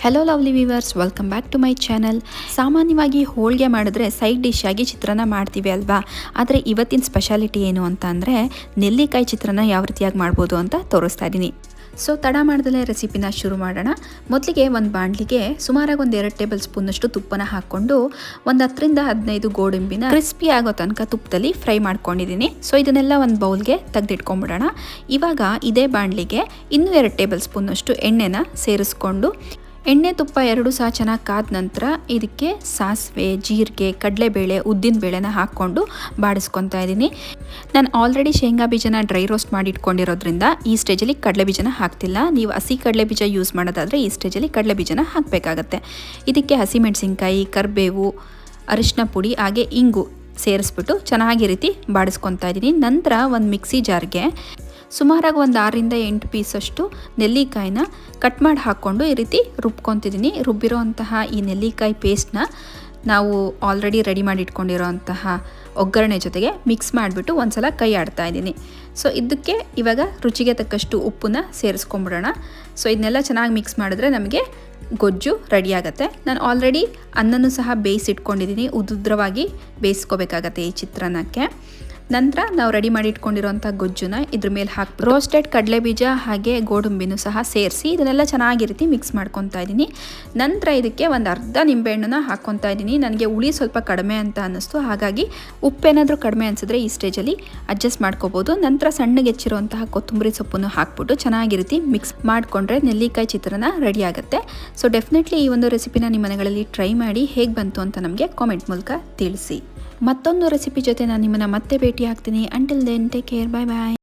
Hello lovely viewers welcome back to my channel ಸಾಮಾನ್ಯವಾಗಿ ಹೋಳಿಗೆ ಮಾಡಿದ್ರೆ ಸೈಡ್ ಡಿಶ್ ಆಗಿ ಚಿತ್ರಾನ್ನ ಮಾಡ್ತೀವಿ ಅಲ್ವಾ? ಆದರೆ ಇವತ್ತಿನ ಸ್ಪೆಷಾಲಿಟಿ ಏನು ಅಂತ ಅಂದರೆ ನೆಲ್ಲಿಕಾಯಿ ಚಿತ್ರಾನ್ನ ಯಾವ ರೀತಿಯಾಗಿ ಮಾಡ್ಬೋದು ಅಂತ ತೋರಿಸ್ತಾ ಇದ್ದೀನಿ ಸೊ ತಡ ಮಾಡ್ದಲೇ ರೆಸಿಪಿನ ಶುರು ಮಾಡೋಣ. ಮೊದಲಿಗೆ ಒಂದು ಬಾಣಲಿಗೆ ಸುಮಾರಾಗಿ ಒಂದು ಎರಡು ಟೇಬಲ್ ಸ್ಪೂನಷ್ಟು ತುಪ್ಪನ ಹಾಕ್ಕೊಂಡು ಒಂದು ಹತ್ತರಿಂದ ಹದಿನೈದು ಗೋಡಂಬಿನ ಕ್ರಿಸ್ಪಿ ಆಗೋ ತನಕ ತುಪ್ಪದಲ್ಲಿ ಫ್ರೈ ಮಾಡ್ಕೊಂಡಿದ್ದೀನಿ ಸೊ ಇದನ್ನೆಲ್ಲ ಒಂದು ಬೌಲ್ಗೆ ತೆಗೆದಿಟ್ಕೊಂಡ್ಬಿಡೋಣ ಇವಾಗ ಇದೇ ಬಾಣಲಿಗೆ ಇನ್ನೂ ಎರಡು ಟೇಬಲ್ ಸ್ಪೂನಷ್ಟು ಎಣ್ಣೆನ ಸೇರಿಸ್ಕೊಂಡು ಎಣ್ಣೆ ತುಪ್ಪ ಎರಡು ಸಹ ಚೆನ್ನಾಗಿ ಕಾದ ನಂತರ ಇದಕ್ಕೆ ಸಾಸಿವೆ, ಜೀರಿಗೆ, ಕಡಲೆಬೇಳೆ, ಉದ್ದಿನ ಬೇಳೆನ ಹಾಕ್ಕೊಂಡು ಬಾಡಿಸ್ಕೊತಾ ಇದ್ದೀನಿ. ನಾನು ಆಲ್ರೆಡಿ ಶೇಂಗಾ ಬೀಜನ ಡ್ರೈ ರೋಸ್ಟ್ ಮಾಡಿ ಇಟ್ಕೊಂಡಿರೋದ್ರಿಂದ ಈ ಸ್ಟೇಜಲ್ಲಿ ಕಡಲೆ ಬೀಜನ ಹಾಕ್ತಿಲ್ಲ. ನೀವು ಹಸಿ ಕಡಲೆ ಬೀಜ ಯೂಸ್ ಮಾಡೋದಾದರೆ ಈ ಸ್ಟೇಜಲ್ಲಿ ಕಡಲೆ ಬೀಜನ ಹಾಕಬೇಕಾಗತ್ತೆ. ಇದಕ್ಕೆ ಹಸಿಮೆಣಸಿನ್ಕಾಯಿ ಕರಿಬೇವು ಅರಿಶಿನ ಪುಡಿ, ಹಾಗೆ ಇಂಗು ಸೇರಿಸ್ಬಿಟ್ಟು ಚೆನ್ನಾಗಿ ರೀತಿ ಬಾಡಿಸ್ಕೊತಾ ಇದ್ದೀನಿ. ನಂತರ ಒಂದು ಮಿಕ್ಸಿ ಜಾರ್ಗೆ ಸುಮಾರಾಗಿ ಒಂದು ಆರರಿಂದ ಎಂಟು ಪೀಸಷ್ಟು ನೆಲ್ಲಿಕಾಯಿನ ಕಟ್ ಮಾಡಿ ಹಾಕ್ಕೊಂಡು ಈ ರೀತಿ ರುಬ್ಕೊತಿದ್ದೀನಿ ರುಬ್ಬಿರೋ ಅಂತಹ ಈ ನೆಲ್ಲಿಕಾಯಿ ಪೇಸ್ಟ್ನ ನಾವು ಆಲ್ರೆಡಿ ರೆಡಿ ಮಾಡಿ ಇಟ್ಕೊಂಡಿರೋಂತಹ ಒಗ್ಗರಣೆ ಜೊತೆಗೆ ಮಿಕ್ಸ್ ಮಾಡಿಬಿಟ್ಟು ಒಂದ್ಸಲ ಕೈ ಆಡ್ತಾ ಇದ್ದೀನಿ. ಸೊ ಇದಕ್ಕೆ ಇವಾಗ ರುಚಿಗೆ ತಕ್ಕಷ್ಟು ಉಪ್ಪನ್ನ ಸೇರಿಸ್ಕೊಂಬಿಡೋಣ. ಸೊ ಇದನ್ನೆಲ್ಲ ಚೆನ್ನಾಗಿ ಮಿಕ್ಸ್ ಮಾಡಿದ್ರೆ ನಮಗೆ ಗೊಜ್ಜು ರೆಡಿ ಆಗುತ್ತೆ. ನಾನು ಆಲ್ರೆಡಿ ಅನ್ನನೂ ಸಹ ಬೇಯಿಸಿಟ್ಕೊಂಡಿದ್ದೀನಿ ಉದುದ್ರವಾಗಿ ಬೇಯಿಸ್ಕೋಬೇಕಾಗತ್ತೆ ಈ ಚಿತ್ರಾನ್ನಕ್ಕೆ. ನಂತರ ನಾವು ರೆಡಿ ಮಾಡಿ ಇಟ್ಕೊಂಡಿರೋಂಥ ಗೊಜ್ಜುನ ಇದ್ರ ಮೇಲೆ ಹಾಕಿ ರೋಸ್ಟೆಡ್ ಕಡಲೆ ಬೀಜ ಹಾಗೆ ಗೋಡಂಬಿನೂ ಸಹ ಸೇರಿಸಿ ಇದನ್ನೆಲ್ಲ ಚೆನ್ನಾಗಿ ರೀತಿ ಮಿಕ್ಸ್ ಮಾಡ್ಕೊತಾ ಇದ್ದೀನಿ. ನಂತರ ಇದಕ್ಕೆ ಒಂದು ಅರ್ಧ ನಿಂಬೆಹಣ್ಣನ್ನ ಹಾಕ್ಕೊತಾ ಇದ್ದೀನಿ. ನನಗೆ ಹುಳಿ ಸ್ವಲ್ಪ ಕಡಿಮೆ ಅಂತ ಅನ್ನಿಸ್ತು. ಹಾಗಾಗಿ ಉಪ್ಪೇನಾದರೂ ಕಡಿಮೆ ಅನಿಸಿದ್ರೆ ಈ ಸ್ಟೇಜಲ್ಲಿ ಅಡ್ಜಸ್ಟ್ ಮಾಡ್ಕೋಬೋದು. ನಂತರ ಸಣ್ಣಗೆ ಹೆಚ್ಚಿರುವಂತಹ ಕೊತ್ತಂಬರಿ ಸೊಪ್ಪನ್ನು ಹಾಕ್ಬಿಟ್ಟು ಚೆನ್ನಾಗಿ ಮಿಕ್ಸ್ ಮಾಡಿಕೊಂಡ್ರೆ ನೆಲ್ಲಿಕಾಯಿ ಚಿತ್ರನ ರೆಡಿ ಆಗುತ್ತೆ. ಸೊ ಡೆಫಿನೆಟ್ಲಿ ಈ ಒಂದು ರೆಸಿಪಿನ ನಿಮ್ಮ ಮನೆಗಳಲ್ಲಿ ಟ್ರೈ ಮಾಡಿ ಹೇಗೆ ಬಂತು ಅಂತ ನಮಗೆ ಕಾಮೆಂಟ್ ಮೂಲಕ ತಿಳಿಸಿ. ಮತ್ತೊಂದು ರೆಸಿಪಿ ಜೊತೆ ನಾನು ನಿಮ್ಮನ್ನು ಮತ್ತೆ ಭೇಟಿ ಆಗ್ತೀನಿ until then take care bye bye